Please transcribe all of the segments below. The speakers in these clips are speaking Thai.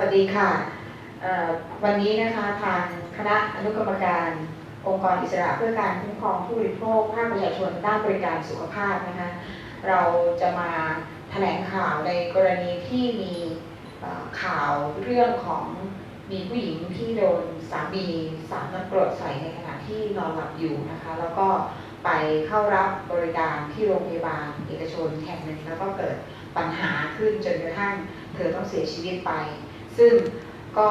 วัสดีค่ะ วันนี้นะคะทางคณะอนุกรรมการองค์กรอิสระเพื่อการคุ้มครองผู้บริโภคภาคประชาชนด้านบริการสุขภาพนะคะเราจะมาแถลงข่าวในกรณีที่มีข่าวเรื่องของมีผู้หญิงที่โดนสามีสาดน้ำกรดใส่ในขณะที่นอนหลับอยู่นะคะแล้วก็ไปเข้ารับบริการที่โรงพยาบาลเอกชนแห่งหนึ่งแล้วก็เกิดปัญหาขึ้นจนกระทั่งเธอต้องเสียชีวิตไป ซึ่งก็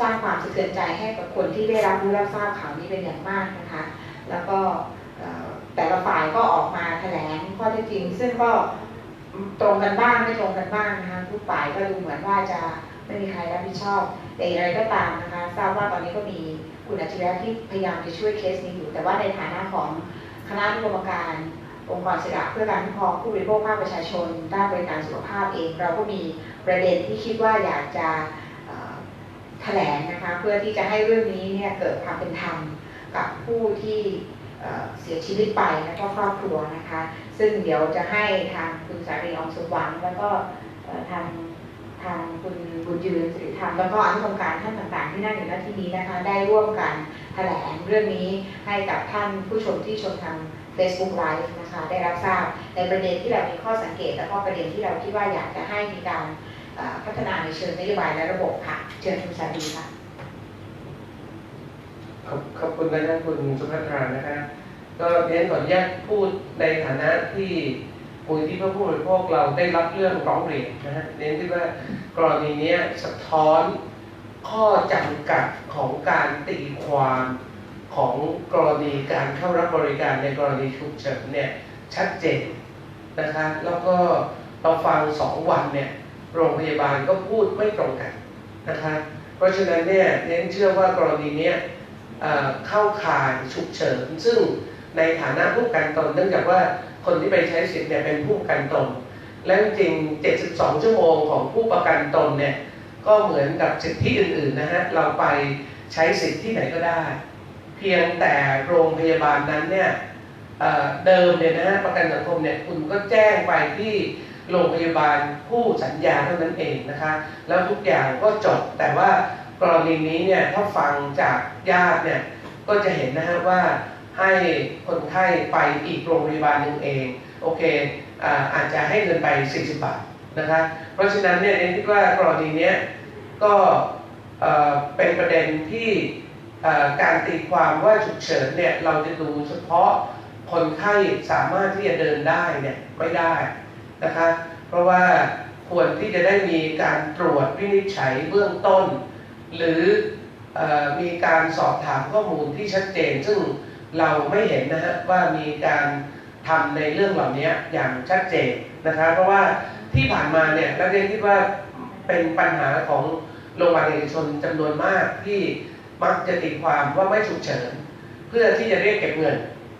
สร้างความสะเทือนใจให้กับคนที่ได้รับรู้รับทราบข่าวนี้เป็นอย่างมากนะคะ แล้วก็แต่ละฝ่ายก็ออกมาแถลงข้อเท็จจริง ซึ่งก็ตรงกันบ้างไม่ตรงกันบ้างนะคะทุกฝ่ายก็ดูเหมือนว่าจะไม่มีใครรับผิดชอบ แต่อย่างไรก็ตามนะคะทราบว่าตอนนี้ก็มีคุณอัจฉริยะที่พยายามจะช่วยเคสนี้อยู่ แต่ว่าในฐานะของคณะผู้กรรมการ องค์กรศิลปเพื่อการคุ้มครองผู้บริโภคภาคประชาชนด้านบริการสุขภาพเอง เราก็มีประเด็นที่คิดว่าอยากจะแถลงนะคะเพื่อที่จะให้เรื่องนี้เนี่ยเกิดความเป็นธรรมกับผู้ที่เสียชีวิตไปและก็ครอบครัวนะคะ ซึ่งเดี๋ยวจะให้ทางคุณสารีอองสมหวังแล้วก็ทางทางคุณบุญยืนสิริธรรมแล้วก็อนุกรรมการท่านต่างๆ ที่นั่งอยู่ณที่นี้นะคะ ได้ร่วมกันแถลงเรื่องนี้ให้กับท่านผู้ชมที่ชมทาง Facebook Live นะคะได้รับทราบในประเด็นที่เรามีข้อสังเกต และก็ประเด็นที่เราคิดว่าอยากจะให้มีการพัฒนาในเชิงนโยบายและระบบค่ะเชิญคุณสารีค่ะขอบขอบคุณนะครับคุณสุภัทรานะคะก็เรียนขออนุญาตพูดในฐานะที่มูลที่เพื่อผู้บริโภคเราได้รับเรื่องร้องเรียนนะฮะเน้นที่ว่ากรณีนี้สะท้อนข้อจำกัดของการตีความ ของกรณีการเข้ารับบริการในกรณีฉุกเฉินเนี่ยชัดเจนนะคะแล้วก็เราฟังสองวันเนี่ยโรงพยาบาลก็พูดไม่ตรงกันนะคะเพราะฉะนั้นเนี่ยเน้นเชื่อว่ากรณีเนี้ยเข้าข่ายฉุกเฉินซึ่งในฐานะผู้กันตนเนื่องจากว่าคนที่ไปใช้สิทธิ์เนี่ยเป็นผู้กันตน และจริง 72 ชั่วโมงของผู้ประกันตนเนี่ยก็เหมือนกับสิทธิอื่นๆนะฮะเราไปใช้สิทธิ์ที่ไหนก็ได้ เพียงแต่โรงพยาบาลนั้นเนี่ยเเดิมเนี่ยนะฮะประกันสังคมเนี่ยคุณก็แจ้งไปที่โรงพยาบาลผู้สัญญาเท่านั้นเองนะคะ แล้วทุกอย่างก็จบแต่ว่ากรณีนี้เนี่ยถ้าฟังจากญาติเนี่ยก็จะเห็นนะฮะว่าให้คนไข้ไปอีกโรงพยาบาลหนึ่งเอง โอเคอาอาจจะให้เงินไป 40 บาทนะคะเพราะฉะนั้นเนี่ยเอ็นคิดว่ากรณีนี้ก็เป็นประเด็นที่ การตีความว่าฉุกเฉินเนี่ยเราจะดูเฉพาะคนไข้สามารถที่จะเดินได้เนี่ยไม่ได้นะคะ เพราะว่าควรที่จะได้มีการตรวจวินิจฉัยเบื้องต้น หรือออมีการสอบถามข้อมูลที่ชัดเจน ซึ่งเราไม่เห็นนะฮะว่ามีการทำในเรื่องเหล่านี้อย่างชัดเจนนะคะเพราะว่าที่ผ่านมาเนี่ยนักเรียนคิดว่าเป็นปัญหาของโรงพยาบาลเอกชนจำนวนมากที่ มักจะตีความว่าไม่ฉุกเฉิน เพื่อที่จะเรียกเก็บเงิน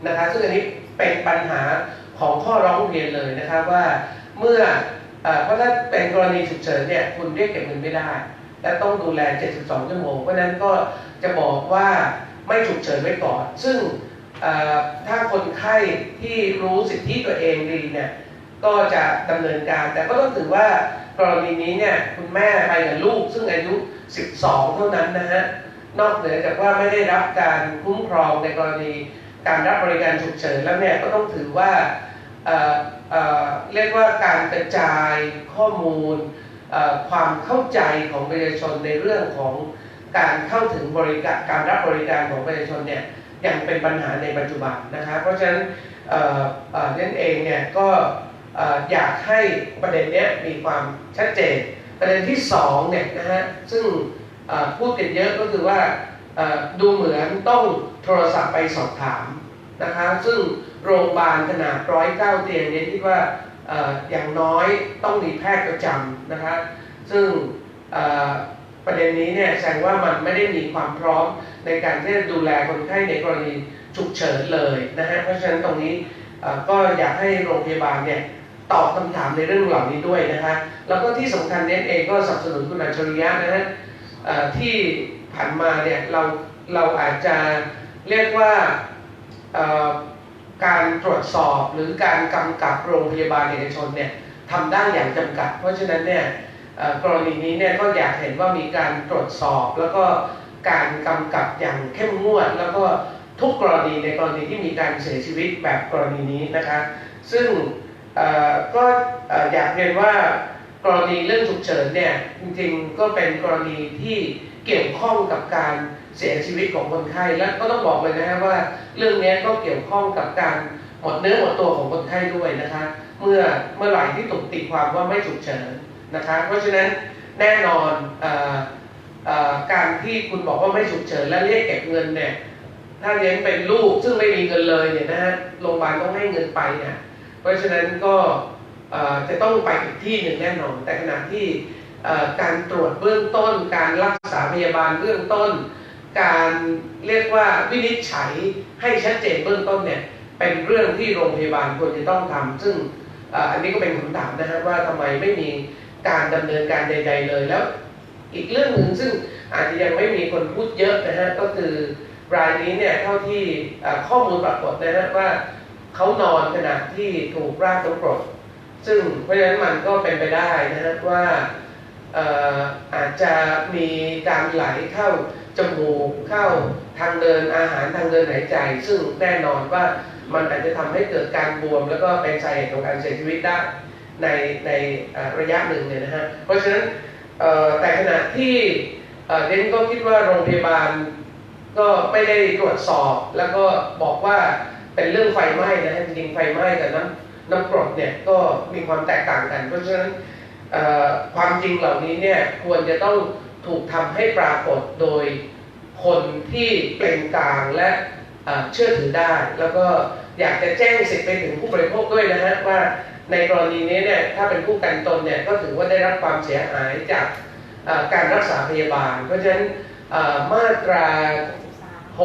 นะคะ ซึ่งอันนี้เป็นปัญหาของข้อร้องเรียนเลยนะคะว่าเมื่อเพราะถ้าเป็นกรณีฉุกเฉินเนี่ยคุณเรียกเก็บเงินไม่ได้ และต้องดูแล 72 ชั่วโมง เพราะนั้นก็จะบอกว่าไม่ฉุกเฉินไว้ก่อน ซึ่งถ้าคนไข้ที่รู้สิทธิตัวเองดีเนี่ยก็จะดำเนินการ แต่ก็ต้องถือว่ากรณีนี้เนี่ยคุณแม่ไปกับลูกซึ่งอายุ 12 เท่านั้นนะฮะ นอกเหนือจากว่าไม่ได้รับการคุ้มครองในกรณีการรับบริการฉุกเฉินแล้วเนี่ยก็ต้องถือว่าเเเรียกว่าการกระจายข้อมูลความเข้าใจของประชาชนในเรื่องของการเข้าถึงบริการการรับบริการของประชาชนเนี่ยยังเป็นปัญหาในปัจจุบันนะคะเพราะฉะนั้นนั่นเองเนี่ยก็เอ่อยากให้ประเด็นนี้มีความชัดเจน ประเด็นที่สองเนี่ยนะฮะซึ่ง พูดกันเยอะก็คือว่าดูเหมือนต้องโทรศัพท์ไปสอบถามนะคะ ซึ่งโรงพยาบาลขนาดร้อยเก้าเตียงเนี่ยที่ว่าอย่างน้อยต้องมีแพทย์ประจำนะคะ ซึ่งประเด็นนี้เนี่ยแสดงว่ามันไม่ได้มีความพร้อมในการที่จะดูแลคนไข้ในกรณีฉุกเฉินเลยนะฮะเพราะฉะนั้นตรงนี้ก็อยากให้โรงพยาบาลเนี่ยตอบคำถามในเรื่องเหล่านี้ด้วยนะคะแล้วก็ที่สำคัญเน้นเองก็สนับสนุนคุณอัจฉริยะนะฮะ ที่ผ่านมาเนี่ยเราเราอาจจะเรียกว่าการตรวจสอบหรือการกำกับโรงพยาบาลเอกชนเนี่ยทำได้อย่างจำกัด เพราะฉะนั้นเนี่ยกรณีนี้เนี่ยก็อยากเห็นว่ามีการตรวจสอบ แล้วก็การกำกับอย่างเข้มงวด แล้วก็ทุกกรณีในกรณีที่มีการเสียชีวิตแบบกรณีนี้นะคะ ซึ่งก็เอ่ออยากเรียนว่า กรณีเรื่องฉุกเฉินเนี่ยจริงๆก็เป็นกรณีที่เกี่ยวข้องกับการเสียชีวิตของคนไข้และก็ต้องบอกเลยนะฮะว่าเรื่องนี้ก็เกี่ยวข้องกับการหมดเนื้อหมดตัวของคนไข้ด้วยนะคะ เมื่อเมื่อไหร่ที่ถูกตีความว่าไม่ฉุกเฉินนะคะ เพราะฉะนั้นแน่นอนออการที่คุณบอกว่าไม่ฉุกเฉินและเรียกเก็บเงินเนี่ยถ้าเลี้ยงเป็นลูกซึ่งไม่มีเงินเลยเนี่ยนะฮะโรงพยาบาลต้องให้เงินไปเนี่ยเพราะฉะนั้นก็ จะต้องไปอีกที่หนึ่งแน่นอน แต่ขณะที่การตรวจเบื้องต้น การรักษาพยาบาลเบื้องต้น การเรียกว่าวินิจฉัยให้ชัดเจนเบื้องต้นเนี่ยเป็นเรื่องที่โรงพยาบาลควรจะต้องทำซึ่งอ,อันนี้ก็เป็นคำถามนะฮะว่าทำไมไม่มีการดำเนินการใด ๆ เลยแล้ว อีกเรื่องหนึ่งซึ่งอาจจะยังไม่มีคนพูดเยอะนะฮะก็คือรายนี้เนี่ยเท่าที่ข้อมูลปรากฏนะฮะว่าเขานอนขณะที่ถูกราดน้ำกรด ซึ่งเพราะฉะนั้นมันก็เป็นไปได้นะฮะว่าเอ่อาจจะมีการไหลเข้าจมูกเข้าทางเดินอาหารทางเดินหายใจ ซึ่งแน่นอนว่ามันอาจจะทำให้เกิดการบวม แล้วก็เป็นสาเหตุของการเสียชีวิตได้ในในระยะหนึ่งเนี่ยนะฮะเพราะฉะนั้นแต่ขณะที่เดนก็คิดว่าโรงพยาบาลก็ไม่ได้ตรวจสอบ แล้วก็บอกว่าเป็นเรื่องไฟไหม้นะฮะจริงไฟไหม้กับน้ำ น้ำกรดเนี่ยก็มีความแตกต่างกัน เพราะฉะนั้นความจริงเหล่านี้เนี่ยควรจะต้องถูกทำให้ปรากฏโดยคนที่เป็นกลางและเชื่อถือได้ แล้วก็อยากจะแจ้งสิทธิ์ไปถึงผู้บริโภคด้วยนะฮะว่าในกรณีนี้เนี่ยถ้าเป็นผู้กันตนเนี่ยก็ถือว่าได้รับความเสียหายจากการรักษาพยาบาล เพราะฉะนั้นมาตรา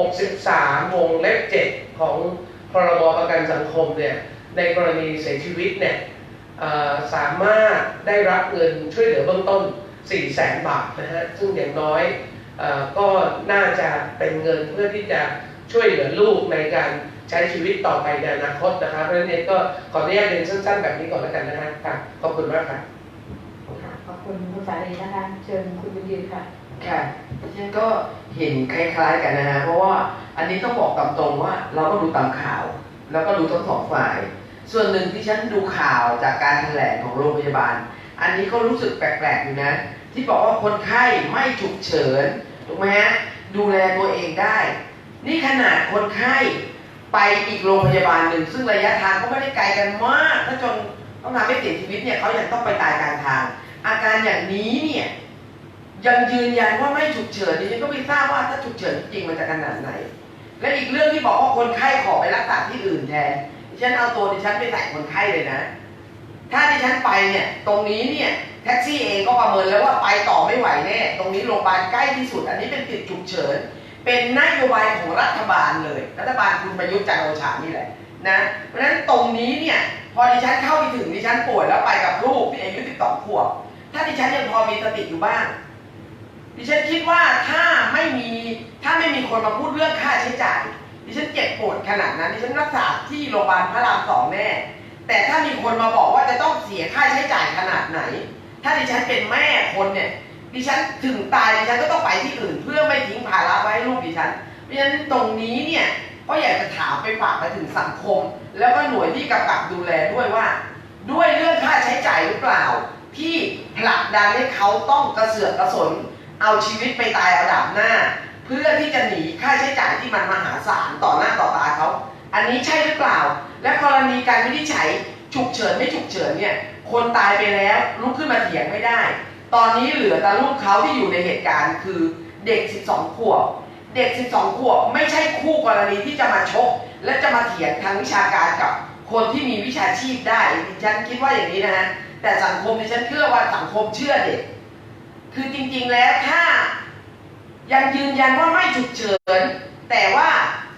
63 วงเล็บ 7 ของพรบประกันสังคมเนี่ย ในกรณีเสียชีวิตเนี่ยเอ่อสามารถได้รับเงินช่วยเหลือเบื้องต้น 4 0 0แสนบาทนะฮะ ซึ่งอย่างน้อยเออก็น่าจะเป็นเงินเพื่อที่จะช่วยเหลือลูกในการใช้ชีวิตต่อไปในอนาคตนะครับเพราะฉะนั้นเองก็ขออนุญาตเรียนสั้นๆแบบนี้ก่อนแล้วกันนะฮะครับขอบคุณมากครับค่ะขอบคุณคุณสาลีนะคะ เชิญคุณบุญยืนค่ะ ค่ะดิฉันก็เห็นคล้ายๆกันนะฮะ เพราะว่าอันนี้ต้องบอกตามตรงว่าเราก็ดูตามข่าว แล้วก็ดูทั้งสองฝ่าย ส่วนหนึ่งที่ฉันดูข่าวจากการแถลงของโรงพยาบาล อันนี้ก็รู้สึกแปลกๆอยู่นะ ที่บอกว่าคนไข้ไม่ฉุกเฉินถูกไหมฮะดูแลตัวเองได้ นี่ขนาดคนไข้ไปอีกโรงพยาบาลหนึ่ง ซึ่งระยะทางก็ไม่ได้ไกลกันมากถ้าจนต้องทำให้เสียชีวิตเนี่ยเขายังต้องไปตายกลางทาง อาการอย่างนี้เนี่ยยังยืนยันว่าไม่ฉุกเฉินดิฉันก็ไม่ทราบว่าถ้าฉุกเฉินจริงมันจะขนาดไหน และอีกเรื่องที่บอกว่าคนไข้ขอไปรักษาที่อื่นแทน ฉันเอาตัวดิฉันไปใส่คนไข้เลยนะ ถ้าดิฉันไปเนี่ย ตรงนี้เนี่ยแท็กซี่เองก็ประเมินแล้วว่าไปต่อไม่ไหวแน่ ตรงนี้โรงพยาบาลใกล้ที่สุด อันนี้เป็นติดฉุกเฉิน เป็นนโยบายของรัฐบาลเลย รัฐบาลคุณประยุทธ์จันทร์โอชานี่แหละนะ เพราะฉะนั้นตรงนี้เนี่ย พอดิฉันเข้าไปถึงดิฉันป่วยแล้วไปกับลูกที่อายุ 12 ขวบ ถ้าดิฉันยังพอมีสติอยู่บ้าง ดิฉันคิดว่าถ้าไม่มีถ้าไม่มีคนมาพูดเรื่องค่าใช้จ่าย ดิฉันเจ็บปวดขนาดนั้นดิฉันรักษาที่โรงพยาบาลพระรามสองแน่แต่ถ้ามีคนมาบอกว่าจะต้องเสียค่าใช้จ่ายขนาดไหน ถ้าดิฉันเป็นแม่คนเนี่ย ดิฉันถึงตายดิฉันก็ต้องไปที่อื่น เพื่อไม่ทิ้งภาระไว้ให้ลูกดิฉัน เพราะฉะนั้นตรงนี้เนี่ยก็อยากจะถามไปฝากไปถึงสังคม แล้วก็หน่วยที่กำกับดูแลด้วยว่า ด้วยเรื่องค่าใช้จ่ายหรือเปล่า ที่ผลักดันให้เขาต้องกระเสือกกระสน เอาชีวิตไปตายเอาดาบหน้า พื่อที่จะหนีค่าใช้จ่ายที่มันมหาศาลต่อหน้าต่อตาเขา อันนี้ใช่หรือเปล่า และกรณีการวินิจฉัยฉุกเฉินไม่ฉุกเฉินเนี่ยคนตายไปแล้วลุกขึ้นมาเถียงไม่ได้ ตอนนี้เหลือแต่ลูกเขาที่อยู่ในเหตุการณ์คือเด็ก 12 ขวบ เด็ก 12 ขวบไม่ใช่คู่กรณีที่จะมาชก และจะมาเถียงทางวิชาการกับคนที่มีวิชาชีพได้ดิฉันคิดว่าอย่างนี้นะฮะแต่สังคมดิฉันเชื่อว่าสังคมเชื่อเด็ก คือจริงๆแล้วถ้า ยังยืนยันว่าไม่ฉุกเฉิน แต่ว่า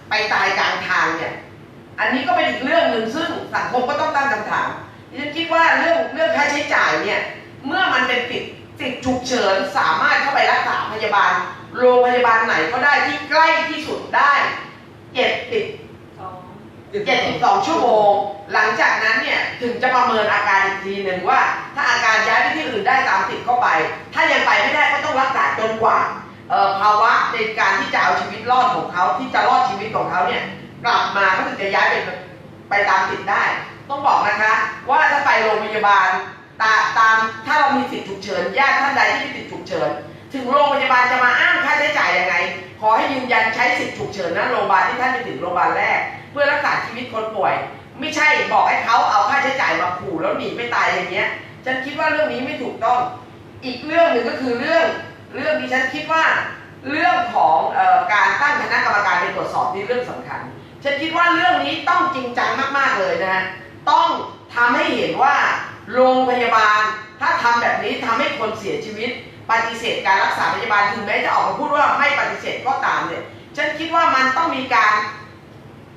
ไปตายกลางทางเนี่ย อันนี้ก็เป็นอีกเรื่องหนึ่งซึ่งสังคมก็ต้องตั้งคำถามดิฉันคิดว่าเรื่องเรื่องค่าใช้จ่ายเนี่ย เมื่อมันเป็นติดติดฉุกเฉินสามารถเข้าไปรักษาพยาบาล โรงพยาบาลไหนก็ได้ที่ใกล้ที่สุดได้เจ็ดติด72 ชั่วโมง หลังจากนั้นเนี่ย ถึงจะประเมินอาการอีกทีหนึ่งว่า ถ้าอาการย้ายไปที่อื่นได้ตามติดเข้าไป ถ้ายังไปไม่ได้ก็ต้องรักษาจนกว่าเอ่อ ภาวะในการที่จะเอาชีวิตรอดของเขาที่จะรอดชีวิตของเขาเนี่ยกลับมาก็ถึงจะย้ายไปไปตามติดได้ ต้องบอกนะคะว่าถ้าไปโรงพยาบาลตาตามถ้าเรามีสิทธิ์ฉุกเฉินญาติท่านใดที่มีสิทธิ์ฉุกเฉินถึงโรงพยาบาลจะมาอ้างค่าใช้จ่ายยังไง ขอให้ยืนยันใช้สิทธิ์ฉุกเฉินนะโรงพยาบาลที่ท่านไปถึงโรงพยาบาลแรก เพื่อรักษาชีวิตคนป่วย ไม่ใช่บอกให้เขาเอาค่าใช้จ่ายมาขู่แล้วหนีไปตายอย่างเงี้ยฉันคิดว่าเรื่องนี้ไม่ถูกต้อง อีกเรื่องหนึ่งก็คือเรื่อง เรื่องที่ฉันคิดว่าเรื่องของออการตั้งคณะกรรมการไปตรวจสอบนี่เรื่องสำคัญ ฉันคิดว่าเรื่องนี้ต้องจริงจังมาก ๆ เลยนะฮะ ต้องทำให้เห็นว่าโรงพยาบาล ถ้าทำแบบนี้ทำให้คนเสียชีวิต ปฏิเสธการรักษาพยาบาลถึงแม้จะออกมาพูดว่าไม่ปฏิเสธก็ตามเนี่ย ฉันคิดว่ามันต้องมีการ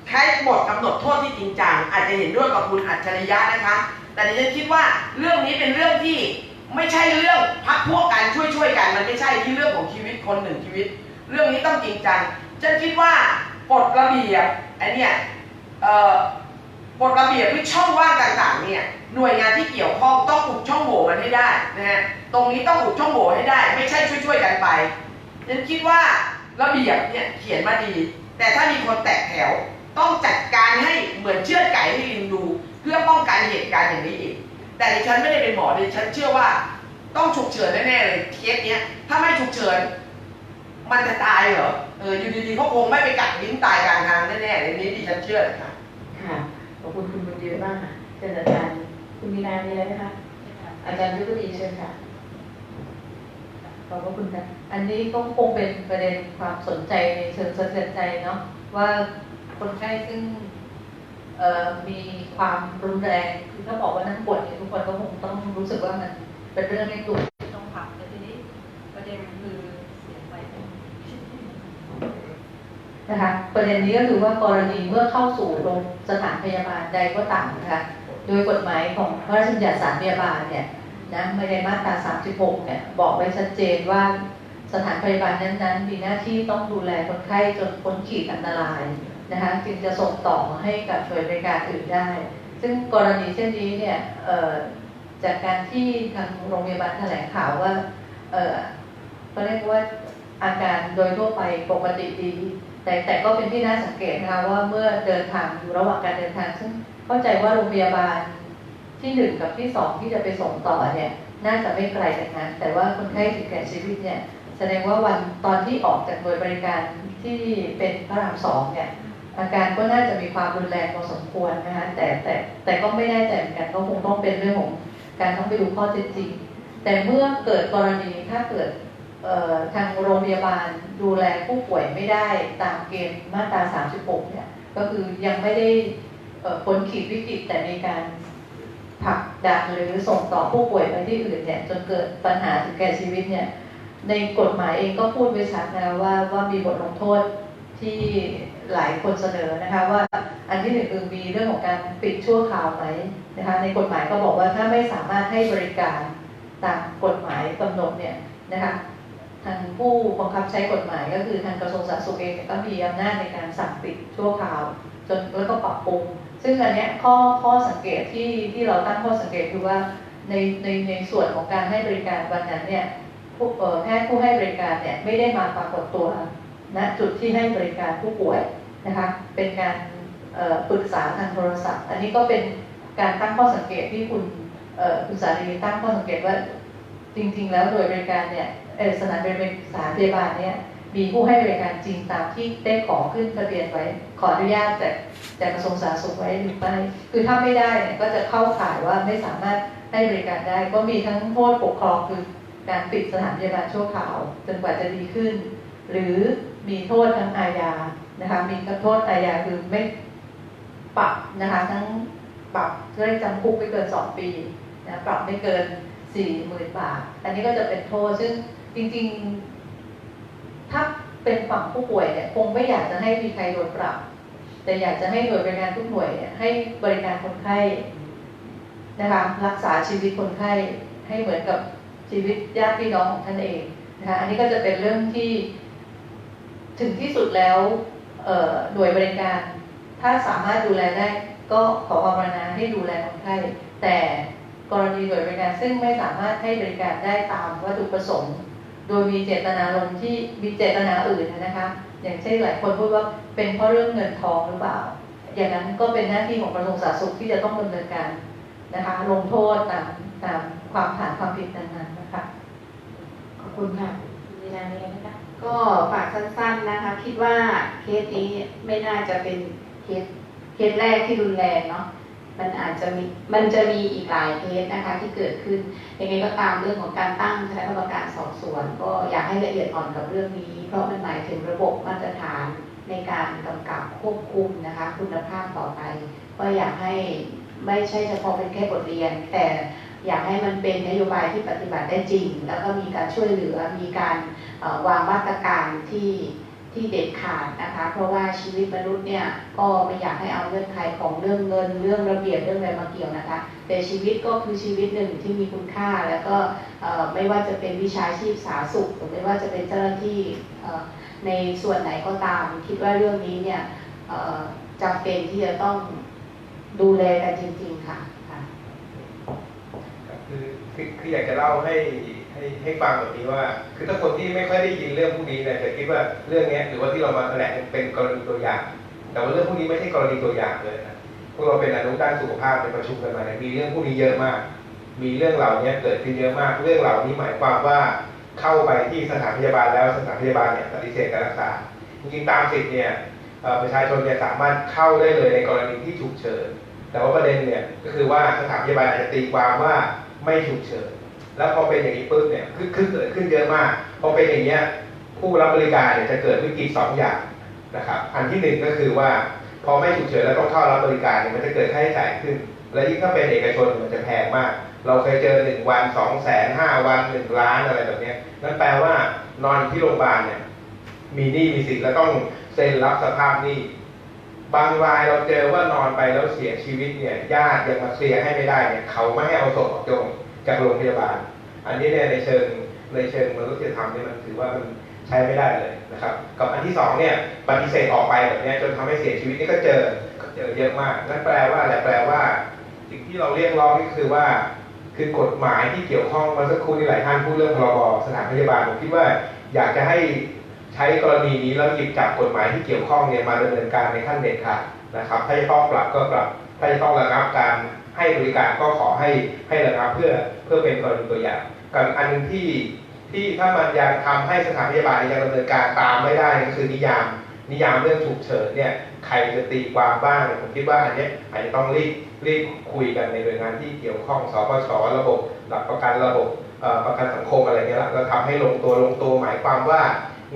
ใช้บทกำหนดโทษที่จริงจังอาจจะเห็นด้วยกับคุณอัจฉริยะนะคะ แต่ดิฉันคิดว่าเรื่องนี้เป็นเรื่องที่ ไม่ใช่เรื่องพักพวกกันช่วยช่วยกัน มันไม่ใช่ที่เรื่องของชีวิตคนหนึ่งชีวิต เรื่องนี้ต้องจริงจังฉันคิดว่ากฎระเบียบไอ้เนี่ยกฎระเบียบหรือช่องว่างต่างๆเนี่ยหน่วยงานที่เกี่ยวข้องต้องอุดช่องโหว่มันให้ได้นะฮะตรงนี้ต้องอุดช่องโหว่ให้ได้ ไม่ใช่ช่วยๆกันไปฉันคิดว่าระเบียบเนี่ยเขียนมาดี แต่ถ้ามีคนแตกแถวต้องจัดการให้เหมือนเชือดไก่ให้ลิงดู เพื่อป้องกันเหตุการณ์อย่างนี้อีก แต่ดิฉันไม่ได้เป็นหมอดิฉันเชื่อว่าต้องฉุกเฉินแน่ๆเลยเคสเนี้ย ถ้าไม่ฉุกเฉินมันจะตายเหรอเอออยู่ดีๆเขาคงไม่ไปกัดลิ้นตายกลางทางแน่ๆเลยนี้ดิฉันเชื่อเลยค่ะค่ะขอบคุณคุณบุญเยืนมากค่ะเชิญอาจารย์คุณมีนามีอะไรไหมคะอาจารย์ยุทธดีเชิญค่ะขอบพระคุณค่ะอันนี้ก็คงเป็นประเด็นความสนใจในเชิงสะเทือนใจเนาะว่าคนไข้ซึ่ง มีความรุนแรงคือถ้าบอกว่านั่งปวดเนี่ยทุกคนก็คงต้องรู้สึกว่ามันเป็นเรื่องไม่ถูกที่ต้องทำแต่ทีนี้ประเด็นคือเสียงไปนะคะประเด็นนี้ก็คือว่ากรณีเมื่อเข้าสู่โรงสถานพยาบาลใดก็ตามนะคะโดยกฎหมายของพระราชบัญญัติสารพยาบาลเนี่ยนะไม่ได้มาตรา 36 เนี่ยบอกไว้ชัดเจนว่าสถานพยาบาลนั้นๆ มีหน้าที่ต้องดูแลคนไข้จนพ้นขีดอันตราย นะคะจึงจะส่งต่อให้กับหน่วยบริการอื่นได้ ซึ่งกรณีเช่นนี้เนี่ยจากการที่ทางโรงพยาบาลแถลงข่าวว่าเออเขาเรียกว่าอาการโดยทั่วไปปกติดี แต่แต่ก็เป็นที่น่าสังเกตนะคะว่าเมื่อเดินทางอยู่ระหว่างการเดินทาง ซึ่งเข้าใจว่าโรงพยาบาลที่หนึ่งกับที่สองที่จะไปส่งต่อเนี่ยน่าจะไม่ไกลจากนั้น แต่ว่าคนไข้ถึงแก่ชีวิตเนี่ยแสดงว่าวันตอนที่ออกจากหน่วยบริการที่เป็นพระรามสองเนี่ย อาการก็น่าจะมีความรุนแรงพอสมควรนะคะแต่แต่แต่ก็ไม่แน่ใจเหมือนกันก็คงต้องเป็นเรื่องของการต้องไปดูข้อเท็จจริง แต่เมื่อเกิดกรณีถ้าเกิดทางโรงพยาบาลดูแลผู้ป่วยไม่ได้ตามเกณฑ์มาตรา 36 เนี่ย ก็คือยังไม่ได้พ้นขีดวิกฤตแต่มีการผลักดันหรือส่งต่อผู้ป่วยไปที่อื่นเนี่ยจนเกิดปัญหาถึงแก่ชีวิตเนี่ยในกฎหมายเองก็พูดไว้ชัดนะว่าว่ามีบทลงโทษที่ หลายคนเสนอนะคะว่าอันที่หนึ่งคือมีเรื่องของการปิดชั่วคราวไหมนะคะในกฎหมายก็บอกว่าถ้าไม่สามารถให้บริการตามกฎหมายกำหนดเนี่ยนะคะทางผู้บังคับใช้กฎหมายก็คือทางกระทรวงสาธารณสุขเองก็มีอำนาจในการสั่งปิดชั่วคราว จนแล้วก็ปรับปรุง ซึ่งอันเนี้ยข้อข้อสังเกตที่ที่เราตั้งข้อสังเกตคือว่าในในในส่วนของการให้บริการวันนั้นเนี่ยผู้แพทย์ผู้ให้บริการเนี่ยไม่ได้มาปรากฏตัวณจุดที่ให้บริการผู้ป่วย นะคะเป็นการปรึกษาทางโทรศัพท์ อันนี้ก็เป็นการตั้งข้อสังเกตที่คุณคุณสารีตั้งข้อสังเกตว่าจริง ๆ แล้วโดยบริการเนี่ยสถานบริการสถานพยาบาลเนี่ยมีผู้ให้บริการจริงตามที่ได้ขอขึ้นทะเบียนไว้ ขออนุญาตจากจากกระทรวงสาธารณสุขไว้หรือไม่คือถ้าไม่ได้เนี่ยก็จะเข้าข่ายว่าไม่สามารถให้บริการได้ ก็มีทั้งโทษปกครองคือการปิดสถานพยาบาลชั่วคราวจนกว่าจะดีขึ้น หรือมีโทษทั้งอาญา นะคะมีโทษอาญาคือไม่ปรับนะคะทั้งปรับเรื่องจำคุกไม่เกินสองปีนะปรับไม่เกินสี่หมื่นบาท อันนี้ก็จะเป็นโทษซึ่งจริงๆ ถ้าเป็นฝั่งผู้ป่วยเนี่ยคงไม่อยากจะให้มีใครโดนปรับ แต่อยากจะให้หน่วยบริการทุกหน่วยเนี่ยให้บริการคนไข้นะคะรักษาชีวิตคนไข้ให้เหมือนกับชีวิตญาติพี่น้องของท่านเองนะคะอันนี้ก็จะเป็นเรื่องที่ถึงที่สุดแล้ว หน่วยบริการ ถ้าสามารถดูแลได้ก็ขอความกรุณาให้ดูแลคนไข้แต่กรณีหน่วยบริการซึ่งไม่สามารถให้บริการได้ตามวัตถุประสงค์ โดยมีเจตนาลมณ์ที่มีเจตนาอื่นนะคะ อย่างเช่นหลายคนพูดว่าเป็นเพราะเรื่องเงินทองหรือเปล่า อย่างนั้นก็เป็นหน้าที่ของกระทรวงสาธารณสุขที่จะต้องดำเนินการนะคะ ลงโทษตามตามความฐานความผิดนั้นๆนะคะ ขอบคุณค่ะมีอะไรไหมคะ ก็ฝากสั้นๆนะคะ คิดว่าเคสนี้ไม่น่าจะเป็นเคสเคสแรกที่รุนแรงเนาะมันอาจจะมีมันจะมีอีกหลายเคสนะคะที่เกิดขึ้นยังไงก็ตามเรื่องของการตั้งคณะกรรมการสอบสวน ก็อยากให้ละเอียดอ่อนกับเรื่องนี้ เพราะมันหมายถึงระบบมาตรฐานในการกำกับควบคุมนะคะ คุณภาพต่อไป ก็อยากให้ไม่ใช่เฉพาะเป็นแค่บทเรียน แต่อยากให้มันเป็นนโยบายที่ปฏิบัติได้จริง แล้วก็มีการช่วยเหลือมีการ วางมาตรการที่ที่เด็ดขาดนะคะ เพราะว่าชีวิตมนุษย์เนี่ยก็ไม่อยากให้เอาเงื่อนไขของเรื่องเงิน เรื่องระเบียบเรื่องอะไรมาเกี่ยวนะคะ แต่ชีวิตก็คือชีวิตหนึ่งที่มีคุณค่า แล้วก็ไม่ว่าจะเป็นวิชาชีพสาธารณสุขหรือไม่ว่าจะเป็นเจ้าหน้าที่ในส่วนไหนก็ตาม คิดว่าเรื่องนี้เนี่ยจำเป็นที่จะต้องดูแลกันจริง ๆ ค่ะ คือคืออยากจะเล่าให้ให้ให้ฟังแบบนี้ว่า คือถ้าคนที่ไม่ค่อยได้ยินเรื่องพวกนี้เนี่ยจะคิดว่าเรื่องนี้หรือว่าที่เรามาแถลงเป็นกรณีตัวอย่าง แต่ว่าเรื่องพวกนี้ไม่ใช่กรณีตัวอย่างเลยนะพวกเราเป็นอนุด้านสุขภาพในประชุมกันมาเนี่ยมีเรื่องพวกนี้เยอะมาก มีเรื่องเหล่านี้เกิดขึ้นเยอะมาก เรื่องเหล่านี้หมายความว่าเข้าไปที่สถานพยาบาลแล้วสถานพยาบาลเนี่ยปฏิเสธการรักษาจริงๆตามสิทธิ์เนี่ยประชาชนเนี่ยสามารถเข้าได้เลยในกรณีที่ฉุกเฉินแต่ว่าประเด็นเนี่ยก็คือว่าสถานพยาบาลอาจจะตีความว่า ไม่ฉุกเฉินแล้วพอเป็นอย่างนี้ปุ๊บเนี่ยคือคือเกิดขึ้นเยอะมากพอเป็นอย่างเงี้ยผู้รับบริการเนี่ยจะเกิดวิกฤตสองอย่างนะครับอันที่หนึ่งก็คือว่าพอไม่ฉุกเฉินแล้วต้องเข้ารับบริการเนี่ยมันจะเกิดค่าใช้จ่ายขึ้น และยิ่งถ้าเป็นเอกชนมันจะแพงมาก เราเคยเจอหนึ่งวันสองแสนห้าวันหนึ่งล้านอะไรแบบเนี้ยนั่นแปลว่านอนที่โรงพยาบาลเนี่ยมีหนี้มีสิทธิ์และต้องเซ็นรับสภาพหนี้บางรายเราเจอว่านอนไปแล้วเสียชีวิตเนี่ยญาติยังมาเคลียร์ให้ไม่ได้เนี่ยเขาไม่ให้เอาศพออกจาก จากโรงพยาบาล อันนี้เนี่ยในเชิงในเชิงมนุษยธรรมเนี่ยมันถือว่ามันใช้ไม่ได้เลยนะครับ กับอันที่สองเนี่ยปฏิเสธออกไปแบบนี้จนทำให้เสียชีวิตนี่ก็เจอก็เจอเยอะมากนั่นแปลว่าอะไรแปลว่า สิ่งที่เราเรียกร้องนี่คือว่า คือกฎหมายที่เกี่ยวข้องมาสักครู่นี้หลายท่านพูดเรื่องพรบสถานพยาบาลผมคิดว่าอยากจะให้ใช้กรณีนี้แล้วหยิบจับกฎหมายที่เกี่ยวข้องเนี่ยมาดำเนินการในขั้นเด็ดขาดนะครับ ถ้าจะต้องปรับก็ปรับถ้าจะต้องระงับการ ให้บริการก็ขอให้ให้ระงับเพื่อเพื่อเป็นกรณีตัวอย่างกับอันหนึงที่ที่ถ้ามันยังทำให้สถานพยาบาลยังดำเนินการตามไม่ได้ก็คือนิยาม นิยามเรื่องฉุกเฉินเนี่ยใครจะตีความบ้างผมคิดว่าอันนี้อาจจะต้องรีบรีบคุยกันในหน่วยงานที่เกี่ยวข้องสปชระบบ หลักประกันระบบประกันสังคมอะไรเงี้ยแล้วทำให้ลงตัวลงตัวหมายความว่า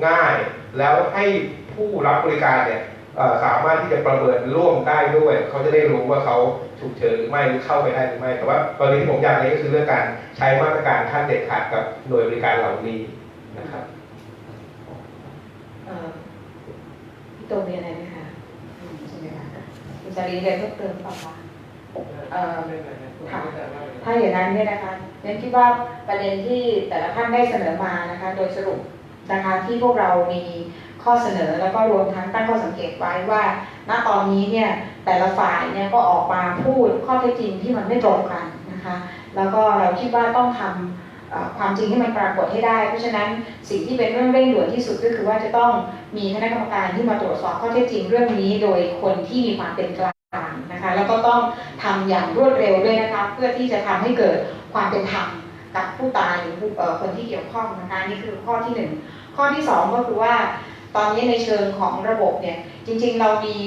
ง่าย แล้วให้ผู้รับบริการเนี่ย สามารถที่จะประเมินร่วมได้ด้วย เขาจะได้รู้ว่าเขาฉุกเฉินหรือไม่หรือเข้าไปได้หรือไม่ แต่ว่ากรณีที่ผมอยากเน้นก็คือเรื่องการใช้มาตรการขั้นเด็ดขาดกับหน่วยบริการเหล่านี้นะครับเอ่อพี่โตมีอะไรไหมคะอืมใช่ไหมคะคุณจารีเรียนเพิ่มเติมเปล่าคะเอ่อค่ะถ้าอย่างนั้นเนี่ยนะคะเน้นคิดว่าประเด็นที่แต่ละท่านได้เสนอมานะคะ โดยสรุปนะคะที่พวกเรามี ข้อเสนอแล้วก็รวมทั้งตั้งข้อสังเกตไว้ว่า ณตอนนี้เนี่ยแต่ละฝ่ายเนี่ยก็ออกมาพูดข้อเท็จจริงที่มันไม่ตรงกันนะคะแล้วก็เราคิดว่าต้องทำเอ่อความจริงให้มันปรากฏให้ได้ เพราะฉะนั้นสิ่งที่เป็นเรื่องเร่งด่วนที่สุดก็คือว่าจะต้องมีคณะกรรมการที่มาตรวจสอบข้อเท็จจริงเรื่องนี้ โดยคนที่มีความเป็นกลางนะคะแล้วก็ต้องทำอย่างรวดเร็วด้วยนะคะเพื่อที่จะทำให้เกิดความเป็นธรรมกับผู้ตายหรือผู้เอ่อคนที่เกี่ยวข้องนะคะนี่คือข้อที่หนึ่งข้อที่สองก็คือว่า ตอนนี้ในเชิงของระบบเนี่ยจริงๆเรามี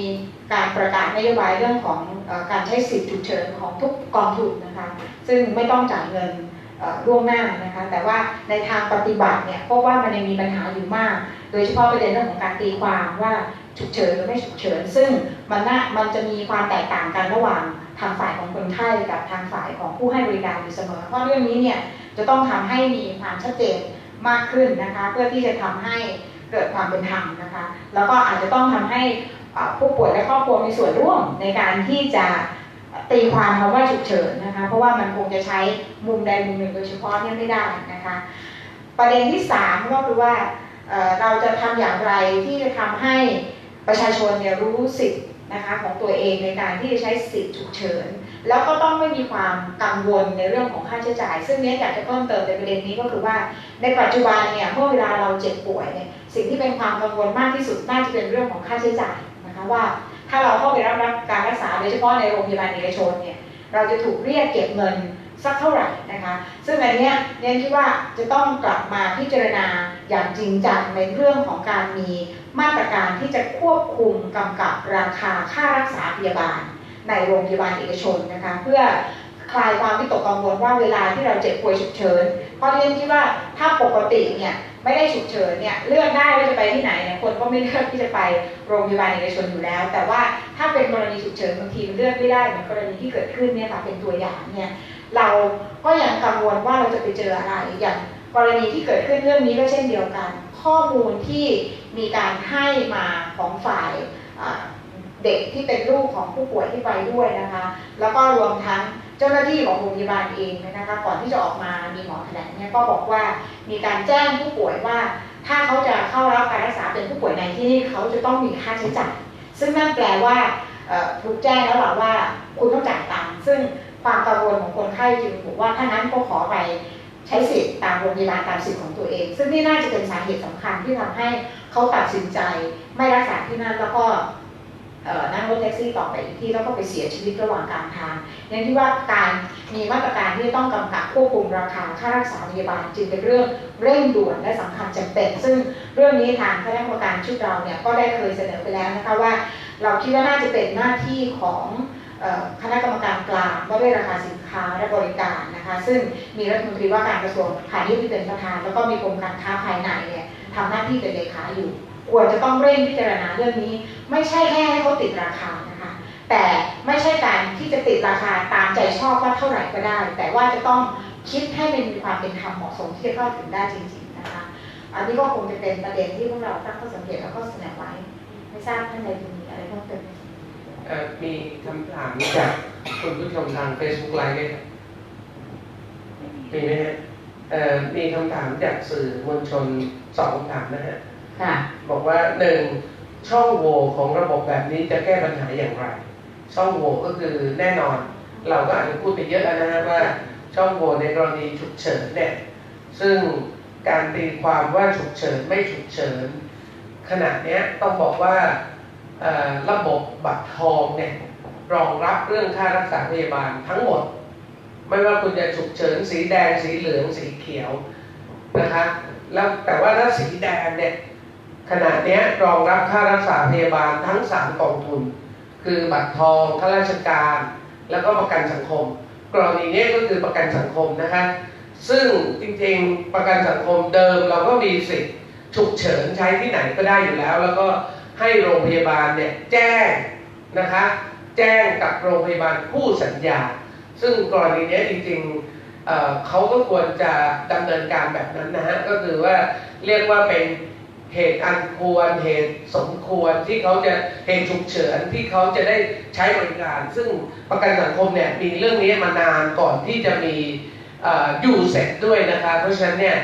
การประกาศนโยบายเรื่องของอการใช้สิทธิฉุกเฉินของทุกกองทุนนะคะซึ่งไม่ต้องจ่ายเงินล่วงหน้านะคะแต่ว่าในทางปฏิบัติเนี่ยพบว่ามันยังมีปัญหาอยู่มาก โดยเฉพาะประเด็นเรื่องของการตีความว่าฉุกเฉินหรือไม่ฉุกเฉิน ซึ่งมันน่ามันจะมีความแตกต่างกันระหว่างทางฝ่ายของคนไข้กับทางฝ่ายของผู้ให้บริการอยู่เสมอ เพราะเรื่องนี้เนี่ยจะต้องทำให้มีความชัดเจนมากขึ้นนะคะเพื่อที่จะทำให้ เกิดความเป็นธรรมนะคะ แล้วก็อาจจะต้องทำให้ผู้ป่วยและครอบครัวมีส่วนร่วมในการที่จะตีความคำว่าฉุกเฉินนะคะ เพราะว่ามันคงจะใช้มุมใดมุมหนึ่งโดยเฉพาะเนี่ยไม่ได้นะคะ ประเด็นที่สามก็คือว่าเราจะทำอย่างไรที่จะทำให้ประชาชนเนี่ยรู้สิทธิ์นะคะของตัวเองในการที่จะใช้สิทธิฉุกเฉิน แล้วก็ต้องไม่มีความกังวลในเรื่องของค่าใช้จ่าย ซึ่งเนี้ยอยากจะเพิ่มเติมในประเด็นนี้ก็คือว่าในปัจจุบันเนี่ยเมื่อเวลาเราเจ็บป่วยเนี่ยสิ่งที่เป็นความกังวลมากที่สุดน่าจะเป็นเรื่องของค่าใช้จ่ายนะคะว่า ถ้าเราเข้าไปรับรับการรักษาโดยเฉพาะในโรงพยาบาลเอกชนเนี่ยเราจะถูกเรียกเก็บเงินสักเท่าไหร่นะคะ ซึ่งอันเนี้ยเรียนคิดว่าจะต้องกลับมาพิจารณาอย่างจริงจังในเรื่องของการมีมาตรการที่จะควบคุมกำกับราคาค่ารักษาพยาบาล ในโรงพยาบาลเอกชนนะคะ เพื่อคลายความวิตกกังวลว่าเวลาที่เราเจ็บป่วยฉุกเฉินเพราะเรียนคิดว่าถ้าปกติเนี่ยไม่ได้ฉุกเฉินเนี่ยเลือกได้ว่าจะไปที่ไหนเนี่ยคนก็ไม่เลือกที่จะไปโรงพยาบาลเอกชนอยู่แล้ว แต่ว่าถ้าเป็นกรณีฉุกเฉินบางทีมันเลือกไม่ได้เหมือนกรณีที่เกิดขึ้นเนี่ยค่ะเป็นตัวอย่างเนี่ยเราก็ยังกังวลว่าเราจะไปเจออะไรอย่างกรณีที่เกิดขึ้นเรื่องนี้ก็เช่นเดียวกัน ข้อมูลที่มีการให้มาของฝ่าย เด็กที่เป็นลูกของผู้ป่วยที่ไปด้วยนะคะ แล้วก็รวมทั้งเจ้าหน้าที่ของโรงพยาบาลเองนะคะ ก่อนที่จะออกมามีหมอแถลงเนี่ยก็บอกว่ามีการแจ้งผู้ป่วยว่า ถ้าเขาจะเข้ารับการรักษาเป็นผู้ป่วยในที่นี่เขาจะต้องมีค่าใช้จ่ายซึ่งนั่นแปลว่าถูกแจ้งแล้วหรอว่าคุณต้องจ่ายตังค์ซึ่งความกังวลของคนไข้จึงบอกว่าถ้านั้นก็ขอไปใช้สิทธิ์ตามโรงพยาบาลตามสิทธิ์ของตัวเอง ซึ่งนี่น่าจะเป็นสาเหตุสำคัญที่ทำให้เขาตัดสินใจไม่รักษาที่นั่นแล้วก็ นั่งรถแท็กซี่ต่อไปอีกที่แล้วก็ไปเสียชีวิตระหว่างกางทางอย่างที่ว่าการมีมาตรการที่ต้องกำกับควบคุมราคาค่ารักษาพยาบาลจึงเป็นเรื่องเร่งด่วนและสำคัญจำเป็น ซึ่งเรื่องนี้ทางคณะกรรมการชุดเราเนี่ยก็ได้เคยเสนอไปแล้วนะคะว่า เราคิดว่าน่าจะเป็นหน้าที่ของคณะกรรมการกลางว่าด้วยราคาสินค้าและบริการนะคะซึ่งมีรัฐมนตรีว่าการกระทรวงพาณิชย์ที่เป็นประธาน แล้วก็มีกรมการค้าภายในเนี่ยทำหน้าที่เป็นเลขาอยู่ ควรจะต้องเร่งพิจารณาเรื่องนี้ ไม่ใช่แค่ให้เขาติดราคานะคะ แต่ไม่ใช่การที่จะติดราคาตามใจชอบว่าเท่าไหร่ก็ได้ แต่ว่าจะต้องคิดให้มันมีความเป็นธรรมเหมาะสมที่จะเข้าถึงได้จริง ๆนะคะ อันนี้ก็คงจะเป็นประเด็นที่พวกเราตั้งข้อสังเกตแล้วก็เสนอไว้ไม่ทราบท่านใดมีอะไรเพิ่มเติมมีคำถามจากคุณผู้ชมทาง Facebook Live ไหมครับมีไหมฮะมีคำถามจากสื่อมวลชนสองคำถามนะฮะ ค่ะ บอกว่าหนึ่งช่องโหว่ของระบบแบบนี้จะแก้ปัญหาอย่างไร ช่องโหว่ก็คือแน่นอน เราก็อาจจะพูดไปเยอะแล้วนะฮะว่าช่องโหว่ในกรณีฉุกเฉินเนี่ยซึ่งการตีความว่าฉุกเฉินไม่ฉุกเฉินขณะนี้ต้องบอกว่าระบบบัตรทองเนี่ยรองรับเรื่องค่ารักษาพยาบาลทั้งหมด ไม่ว่าคุณจะฉุกเฉินสีแดงสีเหลืองสีเขียวนะคะแล้วแต่ว่าถ้าสีแดงเนี่ย ขณะนี้รองรับค่ารักษาพยาบาลทั้งสามกองทุน คือบัตรทองข้าราชการ แล้วก็ประกันสังคม กรณีนี้ก็คือประกันสังคมนะคะซึ่งจริงๆประกันสังคมเดิมเราก็มีสิทธิ์ฉุกเฉินใช้ที่ไหนก็ได้อยู่แล้ว แล้วก็ให้โรงพยาบาลเนี่ยแจ้งนะคะแจ้งกับโรงพยาบาลคู่สัญญา ซึ่งกรณีนี้จริงๆเเขาก็ควรจะดำเนินการแบบนั้นนะฮะก็คือว่าเรียกว่าเป็น เหตุอันควรเหตุสมควรที่เขาจะเหตุฉุกเฉินที่เขาจะได้ใช้บริการ ซึ่งประกันสังคมเนี่ยมีเรื่องนี้มานานก่อนที่จะมีออยู่เสร็จด้วยนะคะ เพราะฉะนั้นเนี่ย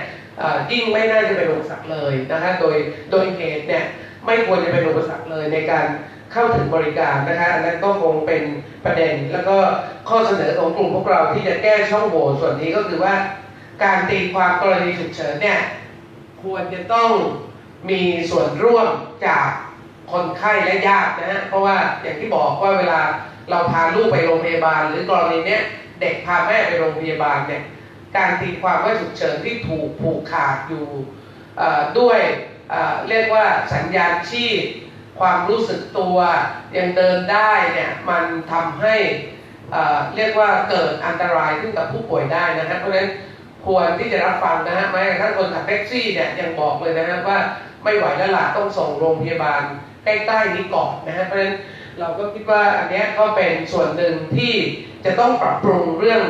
ยิ่งไม่น่าจะเป็นอุปสรรคเลยนะคะ โดยโดยเหตุเนี่ยไม่ควรจะเป็นอุปสรรคเลยในการเข้าถึงบริการนะคะอันนั้นก็คงเป็นประเด็น แล้วก็ข้อเสนอของกลุ่มพวกเราที่จะแก้ช่องโหว่ส่วนนี้ก็คือว่า การตีความกรณีฉุกเฉินเนี่ยควรจะต้อง มีส่วนร่วมจากคนไข้และญาตินะฮะเพราะว่าอย่างที่บอกว่าเวลาเราพาลูกไปโรงพยาบาล หรือกรณีเนี้ยเด็กพาแม่ไปโรงพยาบาลเนี่ยการตีความว่าฉุกเฉินที่ถูกผูกขาดอยู่ด้วยเเรียกว่าสัญญาณชีพ ความรู้สึกตัวยังเดินได้เนี่ยมันทำให้เอ่อเรียกว่าเกิดอันตรายขึ้นกับผู้ป่วยได้นะฮะเพราะฉะนั้นควรที่จะรับฟังนะฮะแม้กระทั่งคนขับแท็กซี่เนี่ยยังบอกเลยนะฮะว่า ไม่ไหวแล้วล่ะต้องส่งโรงพยาบาลใกล้ๆนี้ก่อนนะฮะเพราะฉะนั้นเราก็คิดว่าอันเนี้ยก็เป็นส่วนหนึ่งที่จะต้องปรับปรุงเรื่อง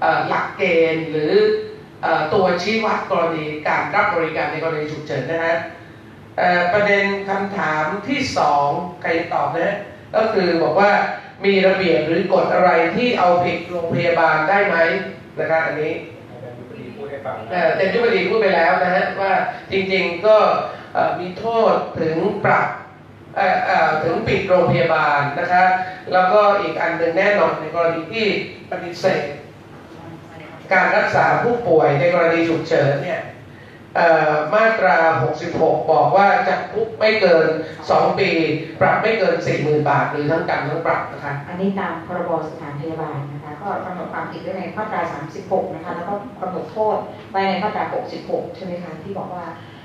เออหลักเกณฑ์หรือเออตัวชี้วัดกรณีการรับบริการในกรณีฉุกเฉินนะฮะเอ่อประเด็นคำถามที่สองใครตอบนะฮะก็คือบอกว่ามีระเบียบหรือกฎอะไรที่เอาผิดโรงพยาบาลได้ไหมนะครับอันนี้อาจารย์ยุบดีพูดให้ฟังเอ่อเจนยุบดีพูดไปแล้วนะฮะว่าจริงๆก็เอ่อ มีโทษถึงปรับถึงปิดโรงพยาบาลนะคะแล้วก็อีกอันหนึ่งแน่นอนในกรณีที่ปฏิเสธการรักษาผู้ป่วยในกรณีฉุกเฉินเนี่ยมาตรา 66 บอกว่าจำคุกไม่เกิน 2 ปี ปรับไม่เกิน 40,000 บาท หรือทั้งจำทั้งปรับนะคะอันนี้ตามพรบสถานพยาบาลนะคะ ก็กำหนดความผิดไว้ในมาตรา 36 นะคะ แล้วก็กำหนดโทษไว้ในมาตรา 66 ใช่ไหมคะ ที่บอกว่า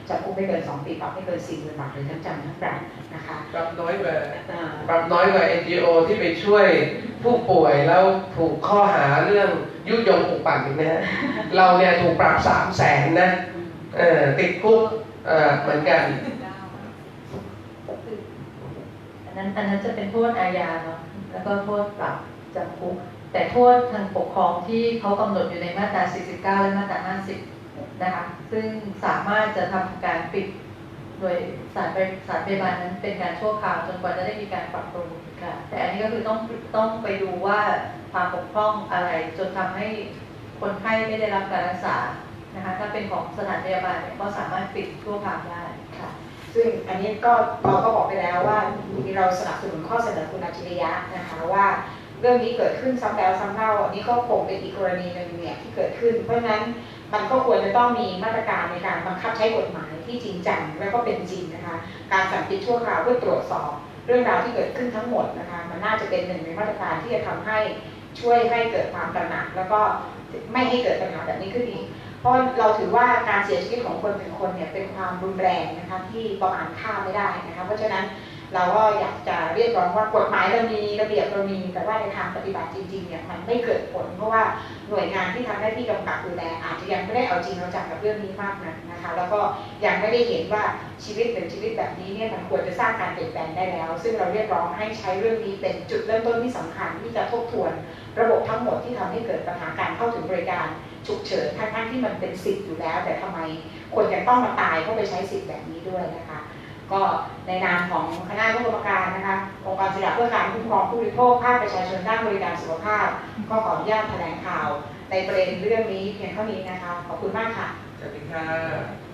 จำคุกไม่เกิน 2 ปีปรับไม่เกิน40,000บาทหรือทั้งจำทั้งปรับนะคะปรับน้อยกว่าอ่าปรับน้อยกว่า NGO ที่ไปช่วยผู้ป่วยแล้วถูกข้อหาเรื่องยุยงปลุกปั่นอีกนะฮะเราเนี่ยถูกปรับสามแสนนะเออติดคุกเออเหมือนกันอันนั้นอันนั้นจะเป็นโทษอาญาเนาะแล้วก็โทษปรับจำคุกแต่โทษทางปกครองที่เขากำหนดอยู่ในมาตรา 49 และมาตรา 50 นะคะซึ่งสามารถจะทำการปิดโดยสถารไปสถารพยาบาลนั้นเป็นการชั่วคราวจนกว่าจะได้มีการปรับปรุงค่ะแต่อันนี้ก็คือต้องต้องไปดูว่าความบกพร่องอะไรจนทำให้คนไข้ไม่ได้รับการรักษานะคะถ้าเป็นของสถานพยาบาลเนี่ยก็สามารถปิดชั่วคราวได้ค่ะ ซึ่งอันนี้ก็เราก็บอกไปแล้วว่าเราสนับสนุนข้อเสนอคุณอัจฉริยะนะคะว่าเรื่องนี้เกิดขึ้นซ้ำแล้วซ้ำเล่าอันนี้ก็คงเป็นอีกกรณีหนึ่งเนี่ยที่เกิดขึ้น เพราะฉะนั้น มันก็ควรจะต้องมีมาตรการในการบังคับใช้กฎหมายที่จริงจังและก็เป็นจริงนะคะ การสั่งปิดชั่วคราวเพื่อตรวจสอบเรื่องราวที่เกิดขึ้นทั้งหมดนะคะ มันน่าจะเป็นหนึ่งในมาตรการที่จะทำให้ช่วยให้เกิดความตระหนัก แล้วก็ไม่ให้เกิดปัญหาแบบนี้ขึ้นอีก เพราะเราถือว่าการเสียชีวิตของคนหนึ่งคนเนี่ยเป็นความรุนแรงนะคะที่ประมาณค่าไม่ได้นะคะ เพราะฉะนั้น เราก็อยากจะเรียกร้องว่ากฎหมายเรามีระเบียบเรามีแต่ว่าในทางปฏิบัติจริงๆเนี่ยมันไม่เกิดผลเพราะว่าหน่วยงานที่ทำหน้าที่กำกับดูแลอาจจะยังไม่ได้เอาจริงเอาจังกับเรื่องนี้มากนักนะคะ แล้วก็ยังไม่ได้เห็นว่าชีวิตหนึ่งชีวิตแบบนี้เนี่ยมันควรจะสร้างการเปลี่ยนแปลงได้แล้ว ซึ่งเราเรียกร้องให้ใช้เรื่องนี้เป็นจุดเริ่มต้นที่สำคัญที่จะทบทวนระบบทั้งหมดที่ทำให้เกิดปัญหาการเข้าถึงบริการฉุกเฉินทั้งๆที่มันเป็นสิทธิ์อยู่แล้ว แต่ทำไมคนยังต้องมาตายเพราะไปใช้สิทธิ์แบบนี้ด้วยนะคะ ก็ในนามของคณะผู้กรรมการนะคะองค์กรศิลปเพื่อการคุ้มครองผู้บริโภคภาคประชาชนด้านบริการสุขภาพ ก็ขออนุญาตแถลงข่าว ในประเด็นเรื่องนี้เพียงเท่านี้นะคะ ขอบคุณมากค่ะ สวัสดีค่ะ